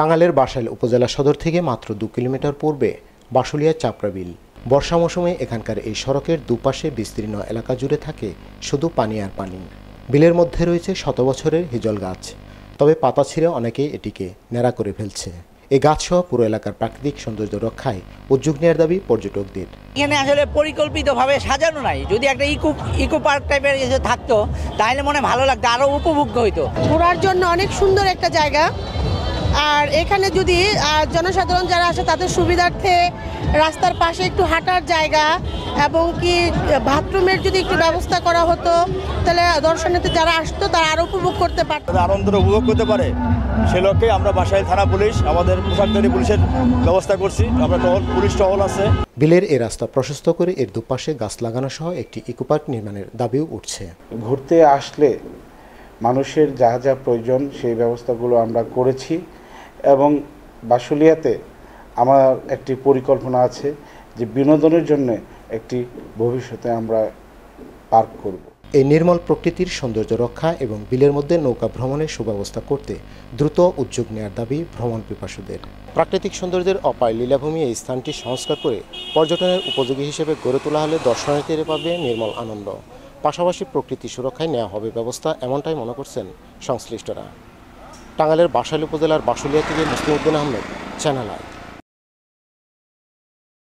টাঙ্গাইলের বাসাইল উপজেলা সদর থেকে মাত্র দু কিলোমিটার পূর্বে বাসুলিয়া চাপড়া বিল বর্ষা মৌসুমে এখানকার এই সড়কের দুপাশে বিস্তীর্ণ এলাকা জুড়ে থাকে শুধু পানি আর পানি। বিলের মধ্যে রয়েছে শত বছরের হিজল গাছ। তবে পাতা ছিঁড়ে অনেকেই এটিকে ন্যাড়া করে ফেলছে। এই গাছসহ পুরো এলাকার প্রাকৃতিক সৌন্দর্য রক্ষায় উদ্যোগ নেওয়ার দাবি পর্যটকদের। এখানে আসলে পরিকল্পিতভাবে সাজানো নাই। যদি একটা ইকো ইকো পার্ক টাইপের কিছু থাকতো তাহলে মনে হয় ভালো লাগতো আরও উপভোগ্য হইতো। ঘোরার জন্য অনেক সুন্দর একটা জায়গা। আর এখানে যদি জনসাধারণ যারা আসে তাদের সুবিধার্থে রাস্তার পাশে একটু হাঁটার জায়গা এবং কি বাথরুমের যদি একটু ব্যবস্থা করা হতো তাহলে দর্শনার্থী যারা আসতো তারা আরও উপভোগ করতে পারতো। আনন্দ উপভোগ করতে পারে। সে লক্ষ্যে আমরা বাসায় থানা পুলিশ আমাদের পোশাকধারী পুলিশের ব্যবস্থা করছি। আমরা টহল পুলিশ টহল আছে। বিলের এই রাস্তা প্রশস্ত করে এর দুপাশে গাছ লাগানো সহ একটি ইকোপার্ক নির্মাণের দাবিও উঠছে। ঘুরতে আসলে মানুষের যা যা প্রয়োজন সেই ব্যবস্থাগুলো আমরা করেছি। এবং বাসুলিয়াতে আমার একটি পরিকল্পনা আছে যে বিনোদনের জন্য একটি ভবিষ্যতে আমরা পার্ক করব। এই নির্মল প্রকৃতির সৌন্দর্য রক্ষা এবং বিলের মধ্যে নৌকা ভ্রমণের সুব্যবস্থা করতে দ্রুত উদ্যোগ নেওয়ার দাবি ভ্রমণ পিপাসুদের। প্রাকৃতিক সৌন্দর্যের অপায় লীলাভূমি এই স্থানটি সংস্কার করে পর্যটনের উপযোগী হিসেবে গড়ে তোলা হলে দর্শনার্থীরা পাবে নির্মল আনন্দ। পাশাপাশি প্রকৃতি সুরক্ষায় নেওয়া হবে ব্যবস্থা এমনটাই মনে করছেন সংশ্লিষ্টরা। টাঙ্গাইলের বাসাইল উপজেলার বাসুলিয়া থেকে মুসলিম উদ্দিন আহমেদ চ্যানেল আই।